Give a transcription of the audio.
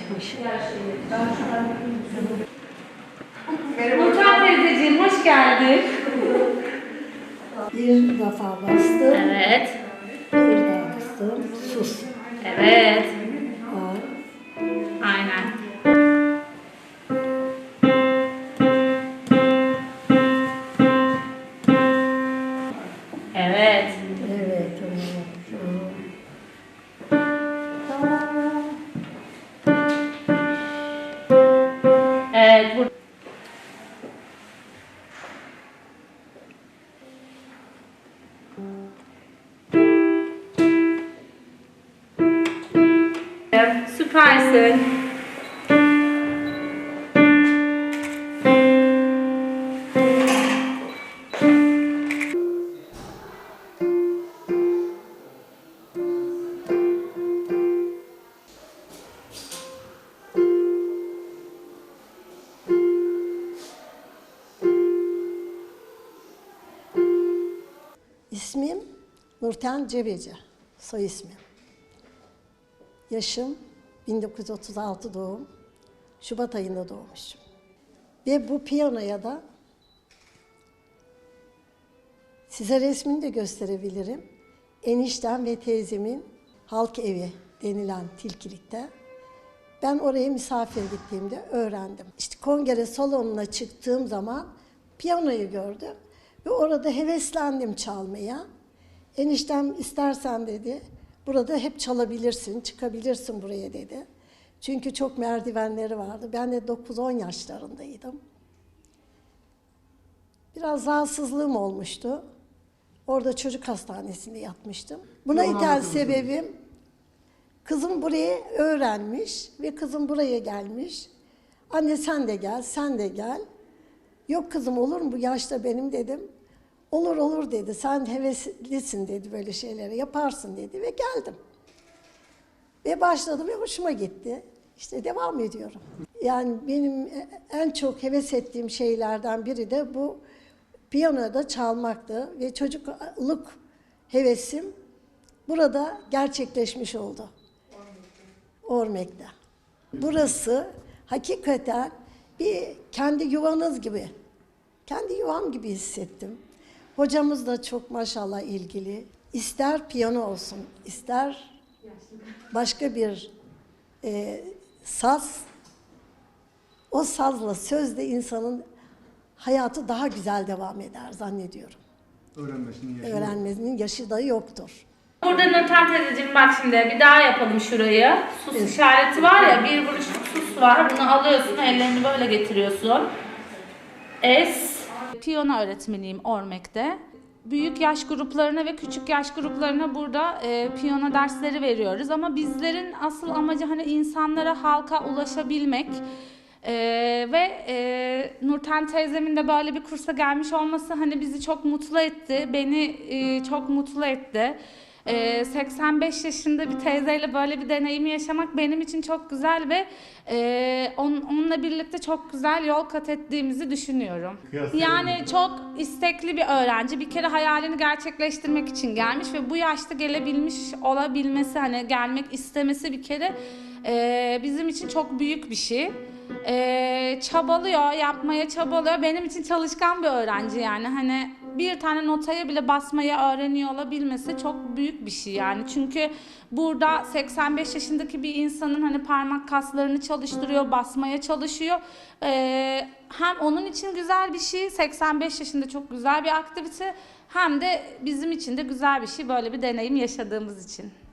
güzel şeyleri. Nurten teyzeciğim hoş geldin. Bir defa bastım, Evet. bir daha bastım, sus. Evet. Var. Aynen. Evet, Süpersin. İsmim Nurten Cebeci, soy ismim. Yaşım 1936 doğum, Şubat ayında doğmuşum. Ve bu piyanoya da size resmini de gösterebilirim. Eniştem ve teyzemin halk evi denilen Tilkilik'te. Ben oraya misafir gittiğimde öğrendim. İşte kongre salonuna çıktığım zaman piyanoyu gördüm ve orada heveslendim çalmaya. Eniştem istersen dedi, burada hep çalabilirsin, çıkabilirsin buraya dedi. Çünkü çok merdivenleri vardı. Ben de 9-10 yaşlarındaydım. Biraz rahatsızlığım olmuştu. Orada çocuk hastanesinde yatmıştım. Buna ithal sebebim Kızım burayı öğrenmiş ve kızım buraya gelmiş. Anne sen de gel, sen de gel. Yok kızım olur mu bu yaşta benim dedim. Olur olur dedi. Sen heveslisin dedi böyle şeyleri yaparsın dedi ve geldim. Ve başladım ve hoşuma gitti. İşte devam ediyorum. Yani benim en çok heves ettiğim şeylerden biri de bu piyanoda çalmaktı ve çocukluk hevesim burada gerçekleşmiş oldu. Ormek'te. Burası hakikaten bir kendi yuvanız gibi. Kendi yuvam gibi hissettim. Hocamız da çok maşallah ilgili. İster piyano olsun, ister başka bir e, saz, o sazla, sözle insanın hayatı daha güzel devam eder zannediyorum. Öğrenmesinin yaşı yok. Öğrenmenin yaşı da yoktur. Burada Nurten teyzeciğim bak şimdi bir daha yapalım şurayı. Sus işareti var ya bir buruşluk sus var. Bunu alıyorsun ellerini böyle getiriyorsun. Es. Piyano öğretmeniyim Ormek'te. Büyük yaş gruplarına ve küçük yaş gruplarına burada e, piyano dersleri veriyoruz. Ama bizlerin asıl amacı hani insanlara, halka ulaşabilmek. Ee, ve e, Nurten teyzemin de böyle bir kursa gelmiş olması hani bizi çok mutlu etti. Beni e, çok mutlu etti. Ee, 85 yaşında bir teyzeyle böyle bir deneyimi yaşamak benim için çok güzel ve e, on- onunla birlikte çok güzel yol kat ettiğimizi düşünüyorum. Yani çok istekli bir öğrenci. Bir kere hayalini gerçekleştirmek için gelmiş ve bu yaşta gelebilmiş olabilmesi hani gelmek istemesi bir kere e, bizim için çok büyük bir şey. E, çabalıyor, yapmaya çabalıyor. Benim için çalışkan bir öğrenci yani hani bir tane notaya bile basmayı öğreniyor olabilmesi çok büyük bir şey yani. Çünkü burada 85 yaşındaki bir insanın hani parmak kaslarını çalıştırıyor, basmaya çalışıyor. Ee, hem onun için güzel bir şey, 85 yaşında çok güzel bir aktivite hem de bizim için de güzel bir şey böyle bir deneyim yaşadığımız için.